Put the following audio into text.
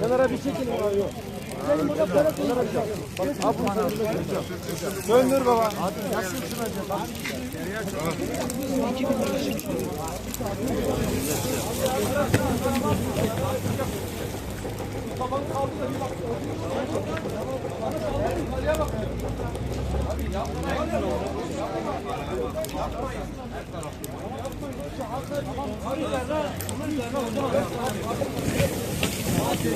Kenara bir çekin. Döndür baba. Nasıl süreceğim? Bak. Geriye çabuk babanı kaldı da bir bak. Yukarıya bak. Abi yapmayın. Yapmayın. Her tarafı. Tamam. Hadi ver lan. Bunun üzerine hocam. Hadi. Hadi.